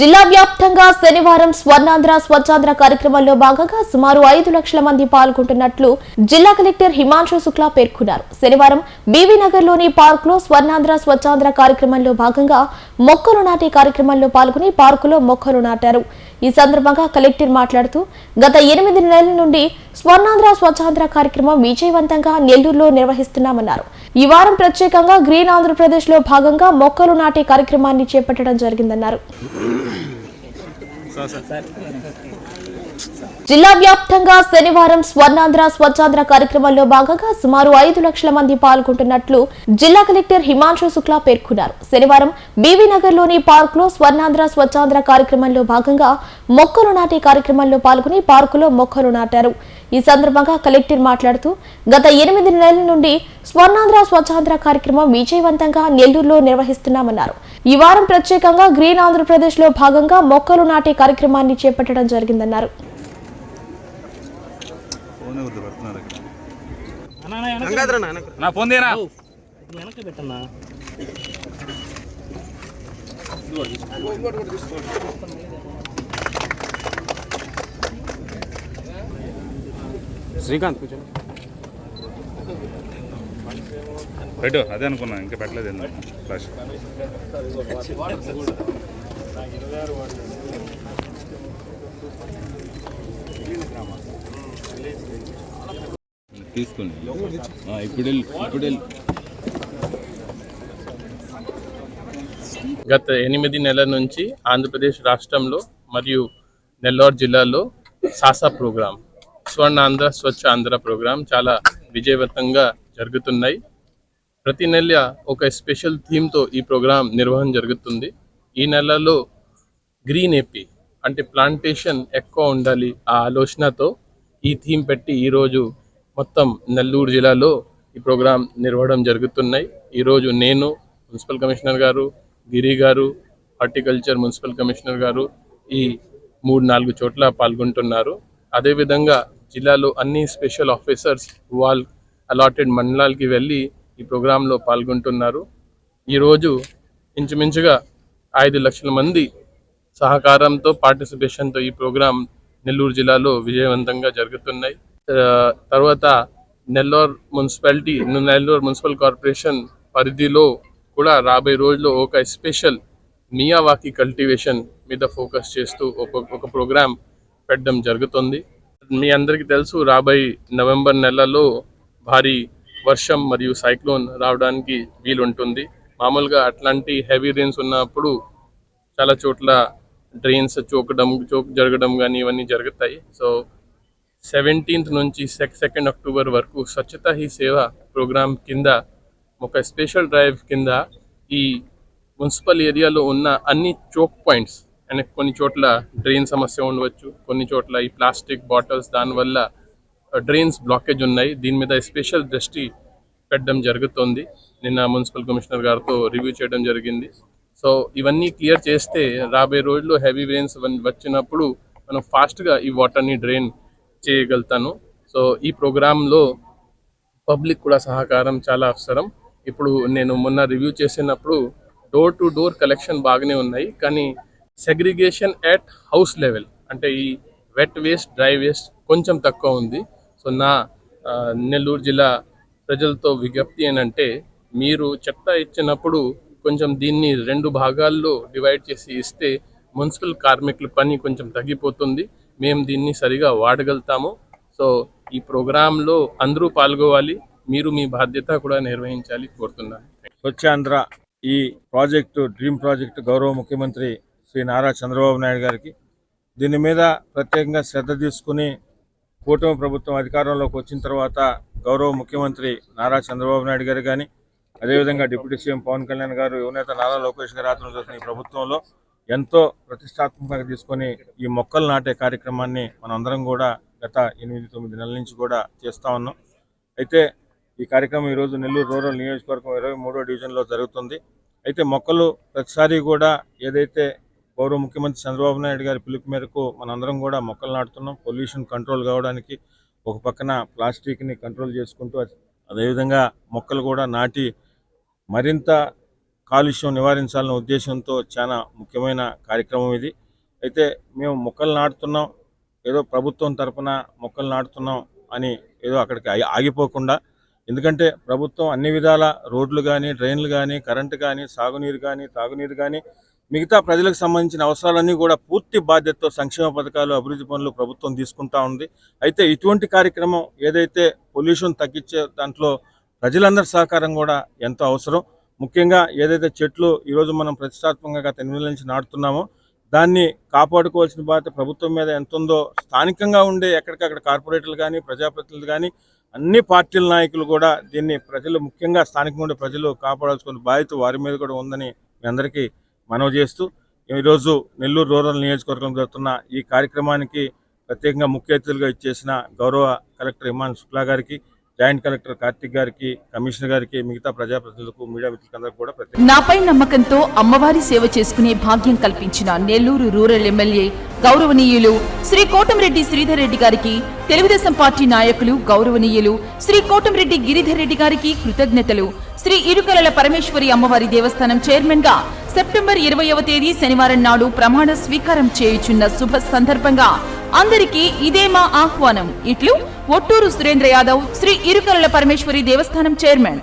జిల్లా వ్యాప్తంగా శనివారం స్వర్ణాంధ్ర స్వచ్ఛాంధ్ర కార్యక్రమంలో భాగంగా సుమారు ఐదు లక్షల మంది పాల్గొంటున్నట్లు జిల్లా కలెక్టర్ హిమాంశు శుక్లా పేర్కొన్నారు. శనివారం బీవీ పార్క్లో స్వర్ణాంధ్ర స్వచ్ఛాంధ్ర కార్యక్రమంలో భాగంగా మొక్కలు నాటే కార్యక్రమంలో పాల్గొని పార్కులో మొక్కలు నాటారు. ఈ సందర్భంగా కలెక్టర్ మాట్లాడుతూ గత ఎనిమిది నెలల నుండి స్వర్ణాంధ్ర స్వచ్ఛాంధ్ర కార్యక్రమం విజయవంతంగా నెల్లూరులో నిర్వహిస్తున్నామన్నారు. ఈ వారం ప్రత్యేకంగా గ్రీన్ ఆంధ్రప్రదేశ్లో భాగంగా మొక్కలు నాటే కార్యక్రమాన్ని చేపట్టడం జరిగిందన్నారు. జిల్లా వ్యాప్తంగా శనివారం స్వర్ణాంధ్ర స్వచ్ఛాంధ్ర కార్యక్రమంలో భాగంగా సుమారు ఐదు లక్షల మంది పాల్గొంటున్నట్లు జిల్లా కలెక్టర్ హిమాంశు శుక్లా పేర్కొన్నారు. శనివారం బీవీ పార్క్లో స్వర్ణాంధ్ర స్వచ్ఛాంధ్ర కార్యక్రమంలో భాగంగా మొక్కలు నాటే కార్యక్రమంలో పాల్గొని పార్కులో మొక్కలు నాటారు. ఈ సందర్భంగా కలెక్టర్ మాట్లాడుతూ గత ఎనిమిది నెలల నుండి స్వర్ణాంధ్ర స్వచ్ఛాంధ్ర కార్యక్రమం విజయవంతంగా నెల్లూరులో నిర్వహిస్తున్నామన్నారు. ఈ వారం ప్రత్యేకంగా గ్రీన్ ఆంధ్రప్రదేశ్లో భాగంగా మొక్కలు నాటే కార్యక్రమాన్ని చేపట్టడం జరిగిందన్నారు ఫోన్ ఎవరిది పెడుతున్నారు ఇక్కడ అన్నా, అన్నా, వెనక్కి వెనకద్రా వెనక నా ఫోన్ వెనక్కి పెట్టన్నా. శ్రీకాంత్ కూర్చో పెట్టు అదే అనుకున్నా ఇంకా పెట్టలేదు ఎందుకు ఫ్లాష్ ఆ, ఇప్పుడు ఇప్పుడు. గత ఎనిమిది నెలల నుంచి ఆంధ్రప్రదేశ్ రాష్ట్రంలో మరియు నెల్లూరు జిల్లాలో సాసా ప్రోగ్రాం స్వర్ణ ఆంధ్ర స్వచ్ఛ ఆంధ్ర ప్రోగ్రాం చాలా విజయవంతంగా జరుగుతున్నాయి. ప్రతి నెల ఒక స్పెషల్ థీమ్తో ఈ ప్రోగ్రాం నిర్వహణ జరుగుతుంది. ఈ నెలలో గ్రీన్ ఏపీ అంటే ప్లాంటేషన్ ఎక్కువ ఉండాలి ఆ ఆలోచనతో ఈ థీమ్ పెట్టి ఈరోజు మొత్తం నెల్లూరు జిల్లాలో ఈ ప్రోగ్రాం నిర్వహడం జరుగుతున్నాయి. ఈరోజు నేను మున్సిపల్ కమిషనర్ గారు గిరి గారు హార్టికల్చర్ మున్సిపల్ కమిషనర్ గారు ఈ మూడు నాలుగు చోట్ల పాల్గొంటున్నారు. అదేవిధంగా జిల్లాలో అన్ని స్పెషల్ ఆఫీసర్స్ వాళ్ళ అలాటెడ్ మండలాలకి వెళ్ళి ఈ ప్రోగ్రాంలో పాల్గొంటున్నారు. ఈరోజు ఇంచుమించుగా ఐదు లక్షల మంది సహకారంతో పార్టిసిపేషన్తో ఈ ప్రోగ్రాం నెల్లూరు జిల్లాలో విజయవంతంగా జరుగుతున్నాయి. తర్వాత Nellore municipality Nellore municipal corporation పరిధిలో కూడా రాబోయే రోజుల్లో ఒక స్పెషల్ మియావాకి కల్టివేషన్ మీద ఫోకస్ చేస్తూ ఒక ఒక ప్రోగ్రాం పెట్టడం జరుగుతుంది. మీ అందరికీ తెలుసు రాబోయే నవంబర్ నెలలో భారీ వర్షం మరియు సైక్లోన్ రావడానికి వీలుంటుంది. మామూలుగా అట్లాంటి హెవీ రెయిన్స్ ఉన్నప్పుడు చాలా చోట్ల డ్రైన్స్ చోకడం చోక్ జరగడం కానీ ఇవన్నీ జరుగుతాయి. సో సెవెంటీన్త్ నుంచి సెక్ సెకండ్ అక్టోబర్ వరకు స్వచ్ఛత హీ సేవ ప్రోగ్రామ్ కింద ఒక స్పెషల్ డ్రైవ్ కింద ఈ మున్సిపల్ ఏరియాలో ఉన్న అన్ని చోక్ పాయింట్స్ అండ్ కొన్ని చోట్ల డ్రైన్ సమస్య ఉండవచ్చు. కొన్ని చోట్ల ఈ ప్లాస్టిక్ బాటిల్స్ దానివల్ల డ్రైన్స్ బ్లాకేజ్ ఉన్నాయి. దీని మీద స్పెషల్ దృష్టి పెట్టడం జరుగుతుంది. నిన్న మున్సిపల్ కమిషనర్ గారితో రివ్యూ చేయడం జరిగింది. సో ఇవన్నీ క్లియర్ చేస్తే రాబోయే రోజుల్లో హెవీ రెయిన్స్ వచ్చినప్పుడు మనం ఫాస్ట్గా ఈ వాటర్ని డ్రైన్ చేయగలుగుతాను. సో ఈ ప్రోగ్రాంలో పబ్లిక్ కూడా సహకారం చాలా అవసరం. ఇప్పుడు నేను మొన్న రివ్యూ చేసినప్పుడు డోర్ టు డోర్ కలెక్షన్ బాగానే ఉన్నాయి. కానీ సెగ్రిగేషన్ ఎట్ హౌస్ లెవెల్ అంటే ఈ వెట్ వేస్ట్ డ్రై వేస్ట్ కొంచెం తక్కువ ఉంది. సో నా నెల్లూరు జిల్లా ప్రజలతో విజ్ఞప్తి ఏంటంటే మీరు చెత్త ఇచ్చినప్పుడు కొంచెం దీన్ని రెండు భాగాల్లో డివైడ్ చేసి ఇస్తే మున్సిపల్ కార్మికుల పని కొంచెం తగ్గిపోతుంది. మేము దీన్ని సరిగా వాడగలుగుతాము. సో ఈ ప్రోగ్రాంలో అందరూ పాల్గొవాలి. మీరు మీ బాధ్యత కూడా నిర్వహించాలి కోరుతున్నాను. స్వచ్ఛాంధ్ర ఈ ప్రాజెక్టు డ్రీమ్ ప్రాజెక్టు గౌరవ ముఖ్యమంత్రి శ్రీ నారా చంద్రబాబు నాయుడు గారికి దీని మీద ప్రత్యేకంగా శ్రద్ధ తీసుకుని కూటమి ప్రభుత్వం అధికారంలోకి వచ్చిన తర్వాత గౌరవ ముఖ్యమంత్రి నారా చంద్రబాబు నాయుడు గారు కానీ అదేవిధంగా డిప్యూటీ సీఎం పవన్ కళ్యాణ్ గారు యువనేత నారా లోకేష్ గారు ఆత్మ ఈ ప్రభుత్వంలో ఎంతో ప్రతిష్టాత్మకంగా తీసుకొని ఈ మొక్కలు నాటే కార్యక్రమాన్ని మనం అందరం కూడా గత ఎనిమిది తొమ్మిది నెలల నుంచి కూడా చేస్తూ ఉన్నాం. అయితే ఈ కార్యక్రమం ఈరోజు నెల్లూరు రూరల్ నియోజకవర్గం ఇరవై మూడో డివిజన్లో జరుగుతుంది. అయితే మొక్కలు ప్రతిసారి కూడా ఏదైతే గౌరవ ముఖ్యమంత్రి చంద్రబాబు నాయుడు గారి పిలుపు మేరకు మనందరం కూడా మొక్కలు నాటుతున్నాం. పొల్యూషన్ కంట్రోల్ కావడానికి ఒక పక్కన ప్లాస్టిక్ని కంట్రోల్ చేసుకుంటూ అదేవిధంగా మొక్కలు కూడా నాటి మరింత కాలుష్యం నివారించాలనే ఉద్దేశంతో చాలా ముఖ్యమైన కార్యక్రమం ఇది. అయితే మేము మొక్కలు నాటుతున్నాం ఏదో ప్రభుత్వం తరపున మొక్కలు నాటుతున్నాం అని ఏదో అక్కడికి ఆగిపోకుండా ఎందుకంటే ప్రభుత్వం అన్ని విధాల రోడ్లు కానీ డ్రైన్లు కానీ కరెంటు కానీ సాగునీరు కానీ తాగునీరు కానీ మిగతా ప్రజలకు సంబంధించిన అవసరాలన్నీ కూడా పూర్తి బాధ్యతతో సంక్షేమ పథకాలు అభివృద్ధి పనులు ప్రభుత్వం తీసుకుంటా ఉంది. అయితే ఇటువంటి కార్యక్రమం ఏదైతే పొల్యూషన్ తగ్గించే దాంట్లో ప్రజలందరి సహకారం కూడా ఎంతో అవసరం. ముఖ్యంగా ఏదైతే చెట్లు ఈరోజు మనం ప్రతిష్టాత్మకంగా గత ఎనిమిది నుంచి నాటుతున్నామో దాన్ని కాపాడుకోవాల్సిన బాధ్యత ప్రభుత్వం మీద ఎంత ఉందో స్థానికంగా ఉండే ఎక్కడికక్కడ కార్పొరేటర్లు కానీ ప్రజాప్రతినిధులు కానీ అన్ని పార్టీల నాయకులు కూడా దీన్ని ప్రజలు ముఖ్యంగా స్థానికంగా ఉండే ప్రజలు కాపాడాల్సిన బాధ్యత వారి మీద కూడా ఉందని మీ అందరికీ మనవి చేస్తూ ఈరోజు నెల్లూరు రూరల్ నియోజకవర్గం జరుగుతున్న ఈ కార్యక్రమానికి ప్రత్యేకంగా ముఖ్య అతిథులుగా ఇచ్చేసిన గౌరవ కలెక్టర్ ఇమాన్ శుక్లా గారికి జాయింట్ కలెక్టర్ కార్తిక్ గారికి కమిషనర్ గారికి మిగతా ప్రజాప్రతినిధులకు మీడియా మిత్రులందరూ కూడా నాపై నమ్మకంతో అమ్మవారి సేవ చేసుకునే భాగ్యం కల్పించిన నెల్లూరు రూరల్ ఎమ్మెల్యే గౌరవనీయులు శ్రీ కోటంరెడ్డి శ్రీధర్ రెడ్డి గారికి తెలుగుదేశం పార్టీ నాయకులు గౌరవనీయులు శ్రీ కోటంరెడ్డి గిరిధర్ రెడ్డి గారికి కృతజ్ఞతలు. శ్రీ ఇరుకలల పరమేశ్వరి అమ్మవారి దేవస్థానం చైర్మన్గా సెప్టెంబర్ ఇరవయవ తేదీ శనివారం నాడు ప్రమాణ స్వీకారం చేయుచున్న శుభ సందర్భంగా అందరికీ ఇదే మా ఆహ్వానం. ఇట్లు ఒట్టూరు సురేంద్ర యాదవ్ శ్రీ ఇరుకలల పరమేశ్వరి దేవస్థానం చైర్మన్.